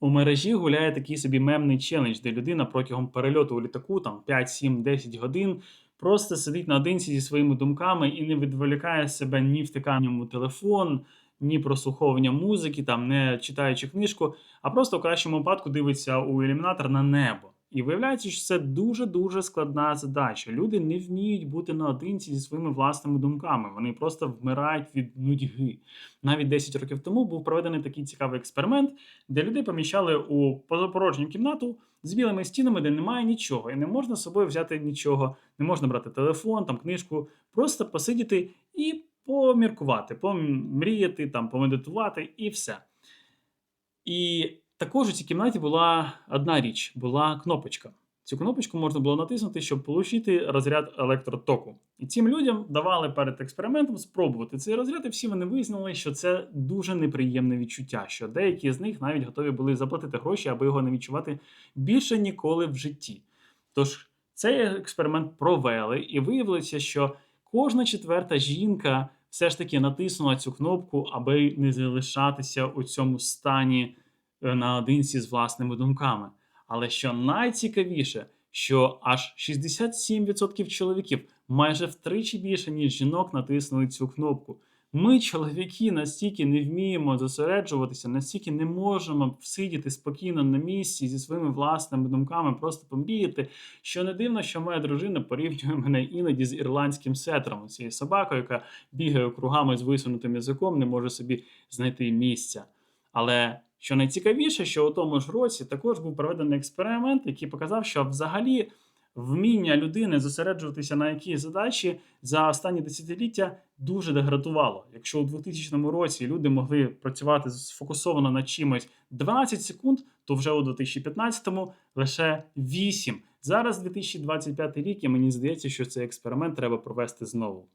У мережі гуляє такий собі мемний челендж, де людина протягом перельоту у літаку, там 5, 7, 10 годин, просто сидить наодинці зі своїми думками і не відволікає себе ні втиканням у телефон, ні прослуховуванням музики, там не читаючи книжку, а просто в кращому випадку дивиться у ілюмінатор на небо. І виявляється, що це дуже-дуже складна задача. Люди не вміють бути наодинці зі своїми власними думками. Вони просто вмирають від нудьги. Навіть 10 років тому був проведений такий цікавий експеримент, де людей поміщали у позапорожню кімнату з білими стінами, де немає нічого, і не можна з собою взяти нічого, не можна брати телефон, там книжку, просто посидіти і поміркувати, помріяти, там, помедитувати і все. І також у цій кімнаті була одна річ, була кнопочка. Цю кнопочку можна було натиснути, щоб отримати розряд електротоку. І цим людям давали перед експериментом спробувати цей розряд, і всі вони визнали, що це дуже неприємне відчуття, що деякі з них навіть готові були заплатити гроші, аби його не відчувати більше ніколи в житті. Тож цей експеримент провели, і виявилося, що кожна четверта жінка все ж таки натиснула цю кнопку, аби не залишатися у цьому стані наодинці з власними думками. Але що найцікавіше, що аж 67% чоловіків, майже втричі більше, ніж жінок, натиснули цю кнопку. Ми, чоловіки, настільки не вміємо зосереджуватися, настільки не можемо сидіти спокійно на місці зі своїми власними думками, просто помріяти, що не дивно, що моя дружина порівнює мене іноді з ірландським сетром, цією собакою, яка бігає кругами з висунутим язиком, не може собі знайти місця. Але що найцікавіше, що у тому ж році також був проведений експеримент, який показав, що взагалі вміння людини зосереджуватися на якійсь задачі за останні десятиліття дуже деградувало. Якщо у 2000 році люди могли працювати сфокусовано над чимось 12 секунд, то вже у 2015-му лише 8. Зараз 2025 рік, і мені здається, що цей експеримент треба провести знову.